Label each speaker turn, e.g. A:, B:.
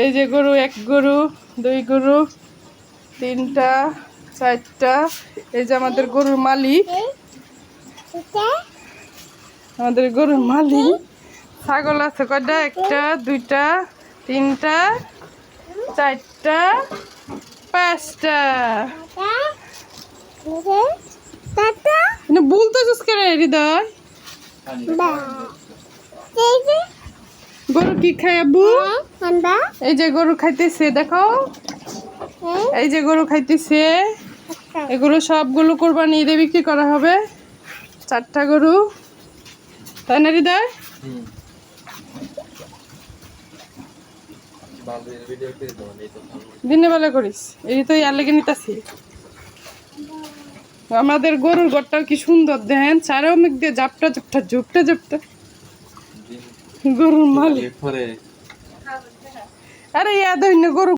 A: এই যে গরু এক গরু দুই গরু তিনটা চারটা। এই যে আমাদের গরুর মালিক। আমাদের গরুর মালিক। ছাগল আছে কয়টা? একটা দুইটা তিনটা চারটা পাঁচটা। বলতেছিস কেন হৃদয়? গরু কি খায় আব্বু? এই যে গরু খাইতেছে দেখো। এই যে গরু খাইতেছে। এগুলো সবগুলো কোরবানি ঈদে বিক্রি করা হবে। চারটা গরু। তাই না হৃদয়? দিনে বেলা করিস। এই তো ইয়ার লেগে নিতাছি। আমাদের গরুর ঘরটাও কি সুন্দর দেখেন। চারো মেঘ দিয়ে জাপটা জাপটা ঝুপটা ঝুপটা। গরুর মালিক। আরে ইয়া দইন গরু